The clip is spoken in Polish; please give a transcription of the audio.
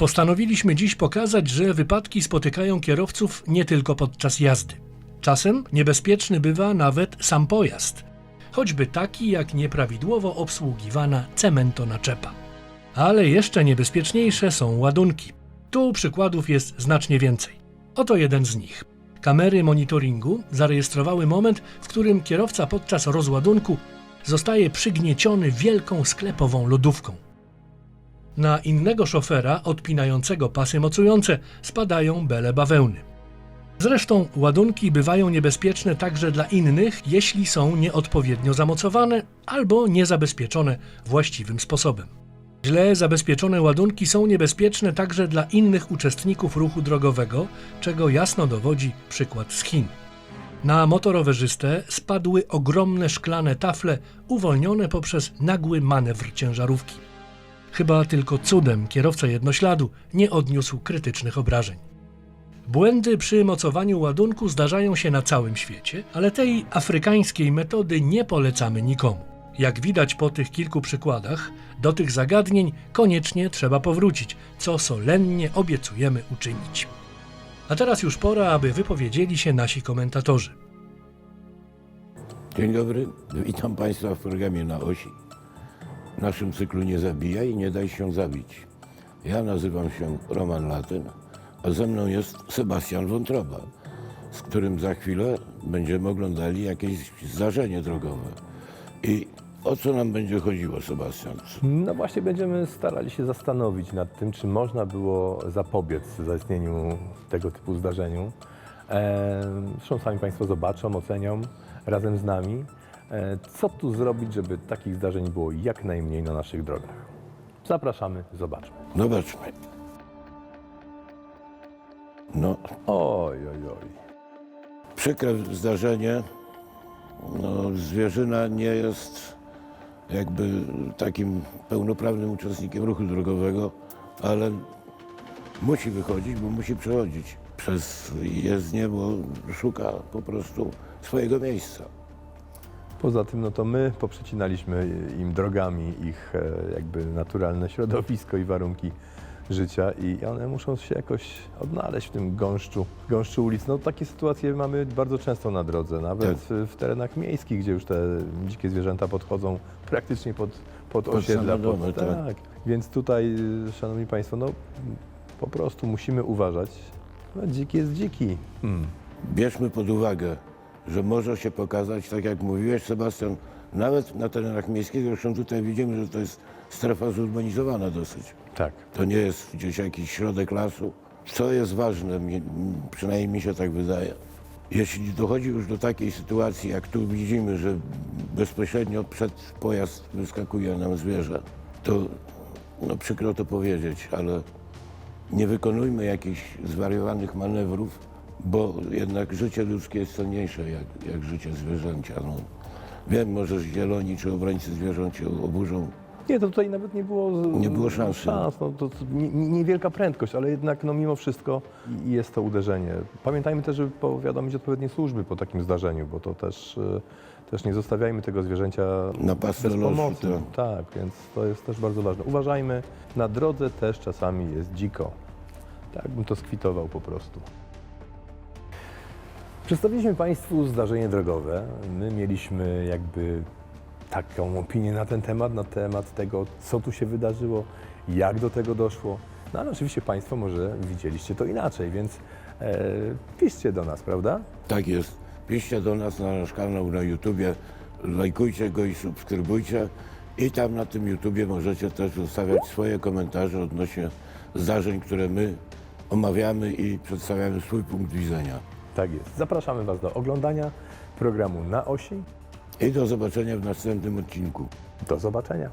Postanowiliśmy dziś pokazać, że wypadki spotykają kierowców nie tylko podczas jazdy. Czasem niebezpieczny bywa nawet sam pojazd, choćby taki jak nieprawidłowo obsługiwana cementonaczepa. Ale jeszcze niebezpieczniejsze są ładunki. Tu przykładów jest znacznie więcej. Oto jeden z nich. Kamery monitoringu zarejestrowały moment, w którym kierowca podczas rozładunku zostaje przygnieciony wielką sklepową lodówką. Na innego szofera odpinającego pasy mocujące spadają bele bawełny. Zresztą ładunki bywają niebezpieczne także dla innych, jeśli są nieodpowiednio zamocowane albo niezabezpieczone właściwym sposobem. Źle zabezpieczone ładunki są niebezpieczne także dla innych uczestników ruchu drogowego, czego jasno dowodzi przykład z Chin. Na motorowerzystę spadły ogromne szklane tafle uwolnione poprzez nagły manewr ciężarówki. Chyba tylko cudem kierowca jednośladu nie odniósł krytycznych obrażeń. Błędy przy mocowaniu ładunku zdarzają się na całym świecie, ale tej afrykańskiej metody nie polecamy nikomu. Jak widać po tych kilku przykładach, do tych zagadnień koniecznie trzeba powrócić, co solennie obiecujemy uczynić. A teraz już pora, aby wypowiedzieli się nasi komentatorzy. Dzień dobry, witam Państwa w programie Na Osi. W naszym cyklu Nie zabijaj, nie daj się zabić. Ja nazywam się Roman Latyn, a ze mną jest Sebastian Wątroba, z którym za chwilę będziemy oglądali jakieś zdarzenie drogowe. I o co nam będzie chodziło, Sebastian? No właśnie będziemy starali się zastanowić nad tym, czy można było zapobiec zaistnieniu tego typu zdarzeniu. Zresztą sami Państwo zobaczą, ocenią razem z nami, co tu zrobić, żeby takich zdarzeń było jak najmniej na naszych drogach. Zapraszamy, zobaczmy. Zobaczmy. No, Oj, oj, oj. przykre zdarzenie. No, zwierzyna nie jest jakby takim pełnoprawnym uczestnikiem ruchu drogowego, ale musi wychodzić, bo musi przechodzić przez jezdnię, bo szuka po prostu swojego miejsca. Poza tym, no to my poprzecinaliśmy im drogami ich e, jakby naturalne środowisko i warunki życia i one muszą się jakoś odnaleźć w tym gąszczu, gąszczu ulic. No takie sytuacje mamy bardzo często na drodze, nawet Tak. w terenach miejskich, gdzie już te dzikie zwierzęta podchodzą praktycznie pod, pod, Pod osiedla. domy, tak. tak. Więc tutaj, y, szanowni państwo, no po prostu musimy uważać. No, dziki jest dziki. Hmm. Bierzmy pod uwagę, że może się pokazać, tak jak mówiłeś, Sebastian, nawet na terenach miejskich, zresztą tutaj widzimy, że to jest strefa zurbanizowana dosyć. Tak. To nie jest gdzieś jakiś środek lasu. Co jest ważne, przynajmniej mi się tak wydaje. Jeśli dochodzi już do takiej sytuacji, jak tu widzimy, że bezpośrednio przed pojazd wyskakuje nam zwierzę, to no przykro to powiedzieć, ale nie wykonujmy jakichś zwariowanych manewrów, bo jednak życie ludzkie jest cenniejsze jak, jak życie zwierzęcia. No. Wiem, może zieloni czy obrońcy zwierząt się oburzą, Nie, to tutaj nawet nie było. Nie było szansy. Szans, no, to, to nie- nie- niewielka prędkość, ale jednak no, mimo wszystko i- jest to uderzenie. Pamiętajmy też, żeby powiadomić odpowiednie służby po takim zdarzeniu, bo to też, e, też nie zostawiajmy tego zwierzęcia Na bez losu, pomocy. tak. Tak, więc to jest też bardzo ważne. Uważajmy, na drodze też czasami jest dziko. Tak bym to skwitował po prostu. Przedstawiliśmy Państwu zdarzenie drogowe. My mieliśmy jakby taką opinię na ten temat, na temat tego, co tu się wydarzyło, jak do tego doszło. No ale oczywiście Państwo może widzieliście to inaczej, więc e, piszcie do nas, prawda? Tak jest. Piszcie do nas na nasz kanał na YouTubie, lajkujcie go i subskrybujcie. I tam na tym YouTubie możecie też zostawiać swoje komentarze odnośnie zdarzeń, które my omawiamy i przedstawiamy swój punkt widzenia. Tak jest. Zapraszamy Was do oglądania programu Na Osi. I do zobaczenia w następnym odcinku. Do zobaczenia.